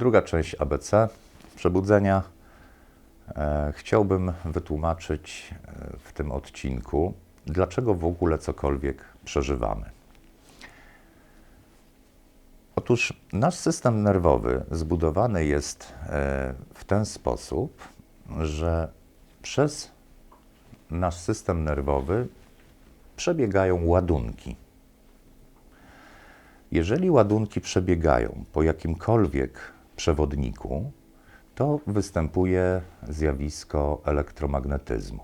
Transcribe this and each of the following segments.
Druga część ABC przebudzenia. E, chciałbym wytłumaczyć e, w tym odcinku, dlaczego w ogóle cokolwiek przeżywamy. Otóż nasz system nerwowy zbudowany jest e, w ten sposób, że przez nasz system nerwowy przebiegają ładunki. Jeżeli ładunki przebiegają po jakimkolwiek przewodniku, to występuje zjawisko elektromagnetyzmu.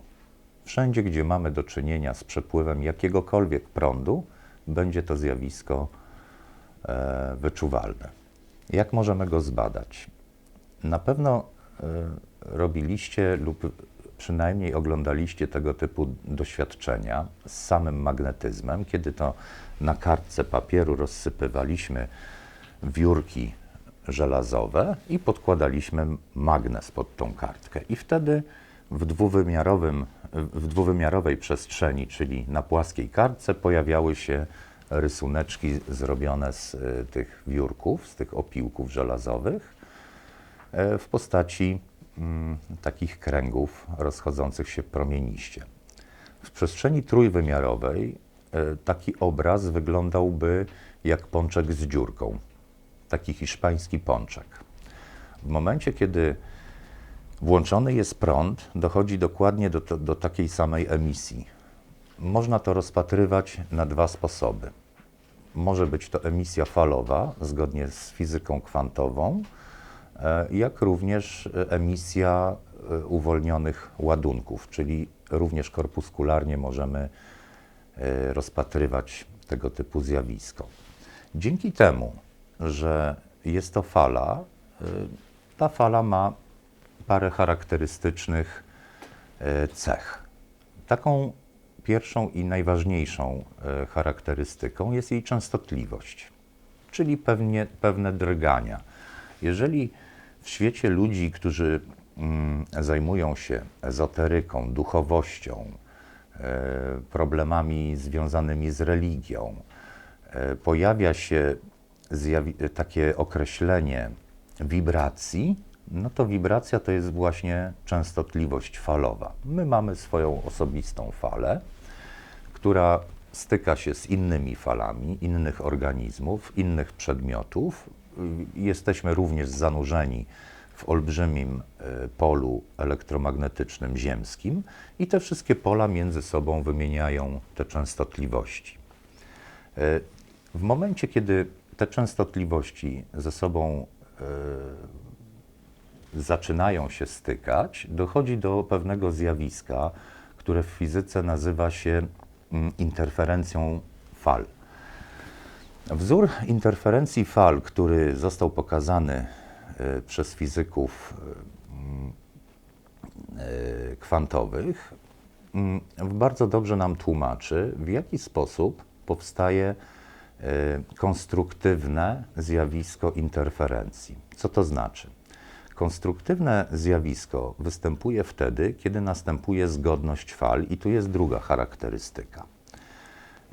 Wszędzie, gdzie mamy do czynienia z przepływem jakiegokolwiek prądu, będzie to zjawisko e, wyczuwalne. Jak możemy go zbadać? Na pewno e, robiliście lub przynajmniej oglądaliście tego typu doświadczenia z samym magnetyzmem, kiedy to na kartce papieru rozsypywaliśmy wiórki żelazowe i podkładaliśmy magnes pod tą kartkę. I wtedy w, dwuwymiarowym, w dwuwymiarowej przestrzeni, czyli na płaskiej kartce, pojawiały się rysuneczki zrobione z y, tych wiórków, z tych opiłków żelazowych y, w postaci mm, takich kręgów rozchodzących się promieniście. W przestrzeni trójwymiarowej y, taki obraz wyglądałby jak pączek z dziurką taki hiszpański pączek. W momencie, kiedy włączony jest prąd, dochodzi dokładnie do, do takiej samej emisji. Można to rozpatrywać na dwa sposoby. Może być to emisja falowa, zgodnie z fizyką kwantową, e, jak również emisja e, uwolnionych ładunków, czyli również korpuskularnie możemy e, rozpatrywać tego typu zjawisko. Dzięki temu że jest to fala. Y, ta fala ma parę charakterystycznych y, cech. Taką pierwszą i najważniejszą y, charakterystyką jest jej częstotliwość, czyli pewnie, pewne drgania. Jeżeli w świecie ludzi, którzy mm, zajmują się ezoteryką, duchowością, problemami związanymi z religią, pojawia się takie określenie wibracji, no to wibracja to jest właśnie częstotliwość falowa. My mamy swoją osobistą falę, która styka się z innymi falami innych organizmów, innych przedmiotów. Jesteśmy również zanurzeni w olbrzymim e, polu elektromagnetycznym ziemskim i te wszystkie pola między sobą wymieniają te częstotliwości. E, w momencie, kiedy te częstotliwości ze sobą y, zaczynają się stykać, dochodzi do pewnego zjawiska, które w fizyce nazywa się y, interferencją fal. Wzór interferencji fal, który został pokazany y, przez fizyków kwantowych, bardzo dobrze nam tłumaczy, w jaki sposób powstaje konstruktywne zjawisko interferencji. Co to znaczy? Konstruktywne zjawisko występuje wtedy, kiedy następuje zgodność fal, i tu jest druga charakterystyka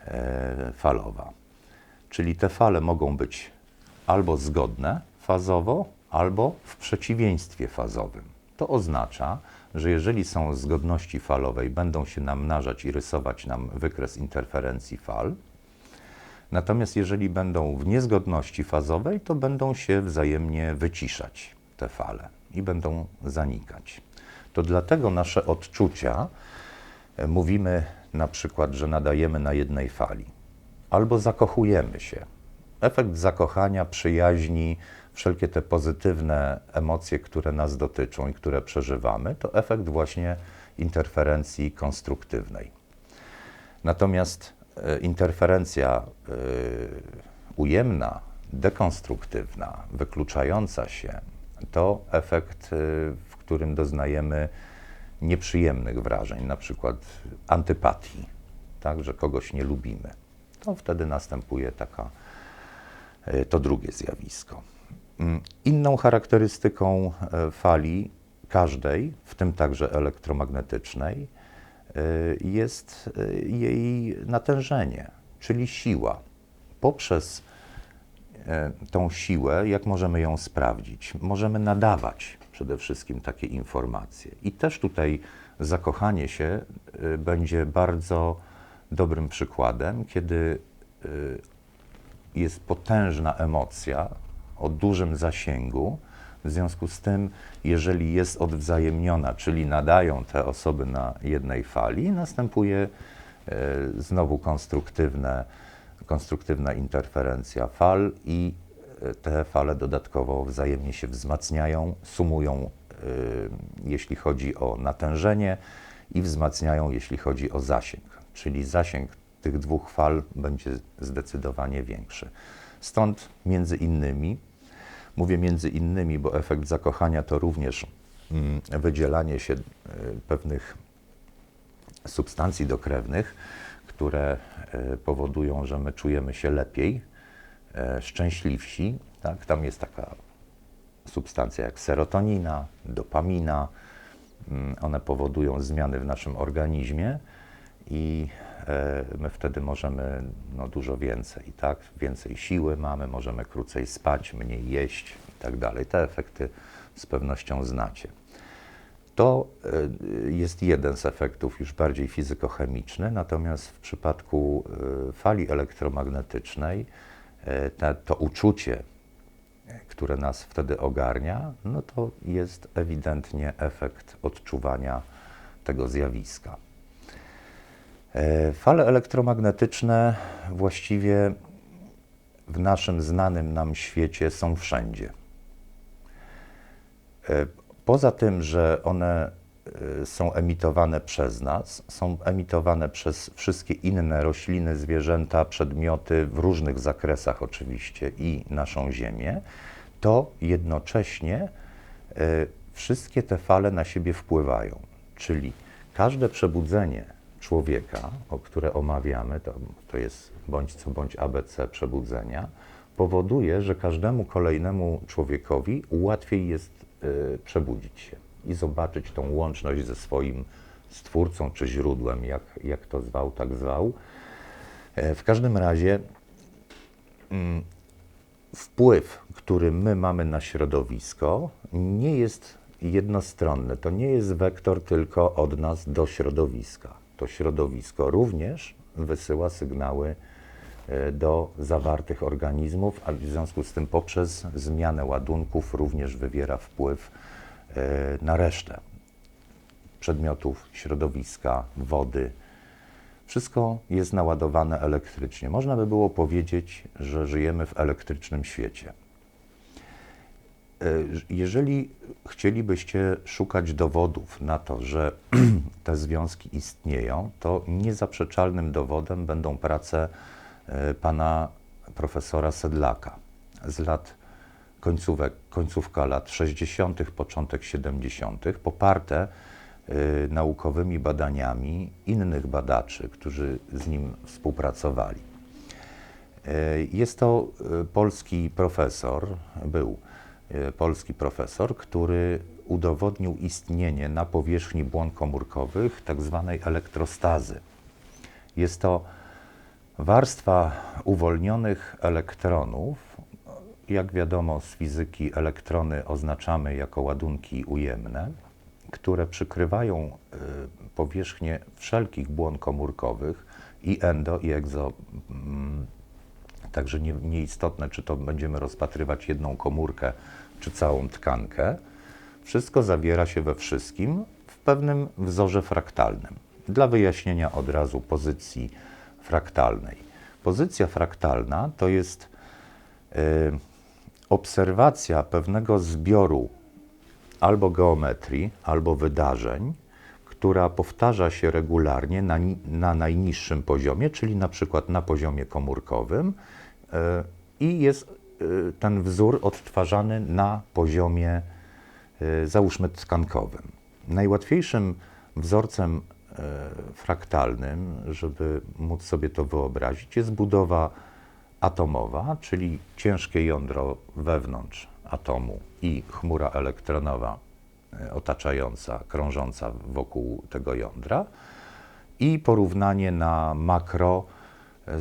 e, falowa. Czyli te fale mogą być albo zgodne fazowo, albo w przeciwieństwie fazowym. To oznacza, że jeżeli są zgodności falowej, będą się namnażać i rysować nam wykres interferencji fal, Natomiast jeżeli będą w niezgodności fazowej, to będą się wzajemnie wyciszać te fale i będą zanikać. To dlatego nasze odczucia e, mówimy na przykład, że nadajemy na jednej fali, albo zakochujemy się. Efekt zakochania, przyjaźni, wszelkie te pozytywne emocje, które nas dotyczą i które przeżywamy, to efekt właśnie interferencji konstruktywnej. Natomiast interferencja e, ujemna, dekonstruktywna, wykluczająca się, to efekt, e, w którym doznajemy nieprzyjemnych wrażeń, na przykład antypatii, tak, że kogoś nie lubimy. To wtedy następuje taka, to drugie zjawisko. Mm, inną charakterystyką fali każdej, w tym także elektromagnetycznej, jest y, jej natężenie, czyli siła. Poprzez e, tą siłę, jak możemy ją sprawdzić? Możemy nadawać przede wszystkim takie informacje. I też tutaj zakochanie się będzie bardzo dobrym przykładem, kiedy jest potężna emocja o dużym zasięgu. W związku z tym, jeżeli jest odwzajemniona, czyli nadają te osoby na jednej fali, następuje e, znowu konstruktywne, konstruktywna interferencja fal i e, te fale dodatkowo wzajemnie się wzmacniają, sumują, e, jeśli chodzi o natężenie i wzmacniają, jeśli chodzi o zasięg. Czyli zasięg tych dwóch fal będzie zdecydowanie większy. Stąd między innymi, mówię między innymi, bo efekt zakochania to również mm, wydzielanie się e, pewnych substancji dokrewnych, które e, powodują, że my czujemy się lepiej, e, szczęśliwsi. Tak? Tam jest taka substancja jak serotonina, dopamina. Mm, One powodują zmiany w naszym organizmie i my wtedy możemy no, dużo więcej, tak? Więcej siły mamy, możemy krócej spać, mniej jeść i tak dalej. Te efekty z pewnością znacie. To e, jest jeden z efektów już bardziej fizykochemiczny, natomiast w przypadku e, fali elektromagnetycznej e, to uczucie, e, które nas wtedy ogarnia, no to jest ewidentnie efekt odczuwania tego zjawiska. E, Fale elektromagnetyczne właściwie w naszym znanym nam świecie są wszędzie. E, Poza tym, że one e, są emitowane przez nas, są emitowane przez wszystkie inne rośliny, zwierzęta, przedmioty w różnych zakresach oczywiście i naszą Ziemię, to jednocześnie wszystkie te fale na siebie wpływają. Czyli każde przebudzenie człowieka, o które omawiamy, to, to jest bądź co bądź ABC przebudzenia, powoduje, że każdemu kolejnemu człowiekowi łatwiej jest y, przebudzić się i zobaczyć tą łączność ze swoim stwórcą czy źródłem, jak, jak to zwał, tak zwał. E, W każdym razie mm, wpływ, który my mamy na środowisko, nie jest jednostronny. To nie jest wektor tylko od nas do środowiska. To środowisko również wysyła sygnały e, do zawartych organizmów, a w związku z tym poprzez zmianę ładunków również wywiera wpływ e, na resztę przedmiotów środowiska, wody. Wszystko jest naładowane elektrycznie. Można by było powiedzieć, że żyjemy w elektrycznym świecie. E, Jeżeli chcielibyście szukać dowodów na to, że te związki istnieją, to niezaprzeczalnym dowodem będą prace e, pana profesora Sedlaka z lat końcówek, końcówka lat 60., początek 70., poparte e, naukowymi badaniami innych badaczy, którzy z nim współpracowali. Jest to polski profesor, był polski profesor, który udowodnił istnienie na powierzchni błon komórkowych tak zwanej elektrostazy. Jest to warstwa uwolnionych elektronów. Jak wiadomo z fizyki, elektrony oznaczamy jako ładunki ujemne, które przykrywają y, powierzchnię wszelkich błon komórkowych i endo, i egzo. Także nie, nieistotne, czy to będziemy rozpatrywać jedną komórkę, czy całą tkankę. Wszystko zawiera się we wszystkim w pewnym wzorze fraktalnym. Dla wyjaśnienia od razu pozycji fraktalnej. Pozycja fraktalna to jest y, obserwacja pewnego zbioru albo geometrii, albo wydarzeń, która powtarza się regularnie na, na najniższym poziomie, czyli na przykład na poziomie komórkowym i jest e, ten wzór odtwarzany na poziomie, e, załóżmy, tkankowym. Najłatwiejszym wzorcem e, fraktalnym, żeby móc sobie to wyobrazić, jest budowa atomowa, czyli ciężkie jądro wewnątrz atomu i chmura elektronowa otaczająca, krążąca wokół tego jądra i porównanie na makro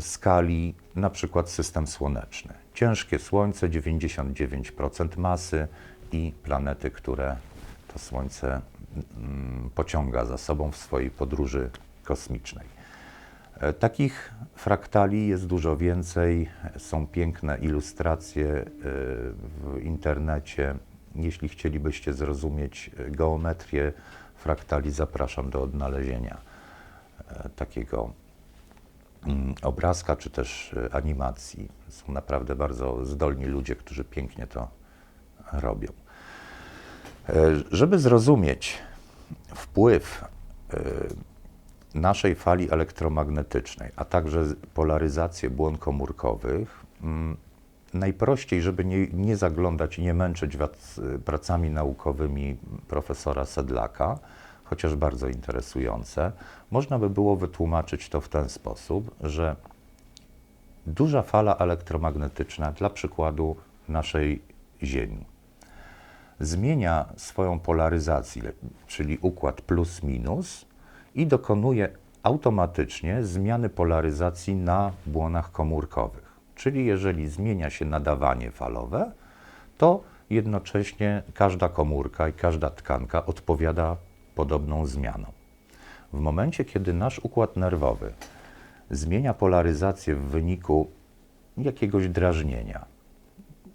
skali, na przykład system słoneczny. Ciężkie Słońce, 99% masy i planety, które to Słońce mm, pociąga za sobą w swojej podróży kosmicznej. E, Takich fraktali jest dużo więcej. Są piękne ilustracje e, w internecie. Jeśli chcielibyście zrozumieć e, geometrię fraktali, zapraszam do odnalezienia takiego obrazka czy też e, animacji. Są naprawdę bardzo zdolni ludzie, którzy pięknie to robią. E, Żeby zrozumieć wpływ e, naszej fali elektromagnetycznej, a także polaryzację błon komórkowych, mm, najprościej, żeby nie, nie zaglądać i nie męczyć pracami naukowymi profesora Sedlaka, chociaż bardzo interesujące, można by było wytłumaczyć to w ten sposób, że duża fala elektromagnetyczna, dla przykładu naszej Ziemi, zmienia swoją polaryzację, czyli układ plus-minus i dokonuje automatycznie zmiany polaryzacji na błonach komórkowych. Czyli jeżeli zmienia się nadawanie falowe, to jednocześnie każda komórka i każda tkanka odpowiada podobną zmianą. W momencie, kiedy nasz układ nerwowy zmienia polaryzację w wyniku jakiegoś drażnienia,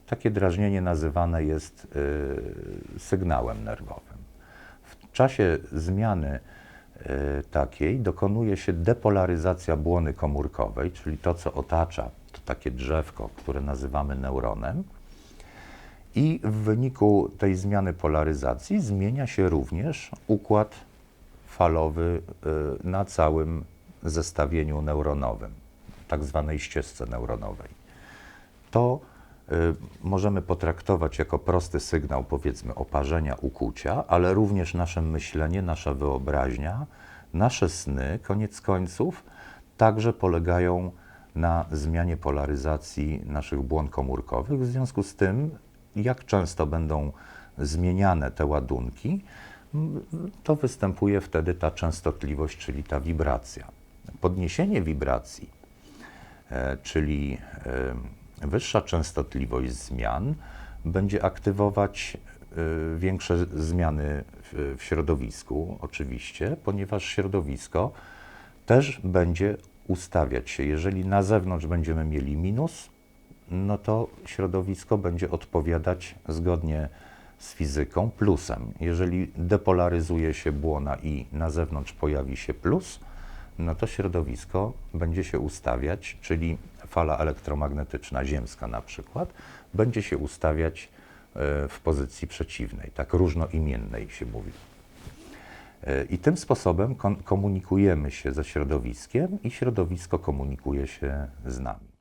takie drażnienie nazywane jest y, sygnałem nerwowym. W czasie zmiany y, takiej dokonuje się depolaryzacja błony komórkowej, czyli to, co otacza to takie drzewko, które nazywamy neuronem. I w wyniku tej zmiany polaryzacji zmienia się również układ falowy y, na całym zestawieniu neuronowym, tak zwanej ścieżce neuronowej to y, możemy potraktować jako prosty sygnał, powiedzmy, oparzenia, ukłucia, ale również nasze myślenie, nasza wyobraźnia, nasze sny, koniec końców, także polegają na zmianie polaryzacji naszych błon komórkowych. W związku z tym, jak często będą zmieniane te ładunki, to występuje wtedy ta częstotliwość, czyli ta wibracja. Podniesienie wibracji e, czyli e, wyższa częstotliwość zmian będzie aktywować e, większe zmiany w środowisku, oczywiście, ponieważ środowisko też będzie ustawiać się. Jeżeli na zewnątrz będziemy mieli minus, no to środowisko będzie odpowiadać zgodnie z fizyką plusem. Jeżeli depolaryzuje się błona i na zewnątrz pojawi się plus, no to środowisko będzie się ustawiać, czyli fala elektromagnetyczna ziemska na przykład, będzie się ustawiać e, w pozycji przeciwnej, tak różnoimiennej się mówi. E, I tym sposobem komunikujemy się ze środowiskiem i środowisko komunikuje się z nami.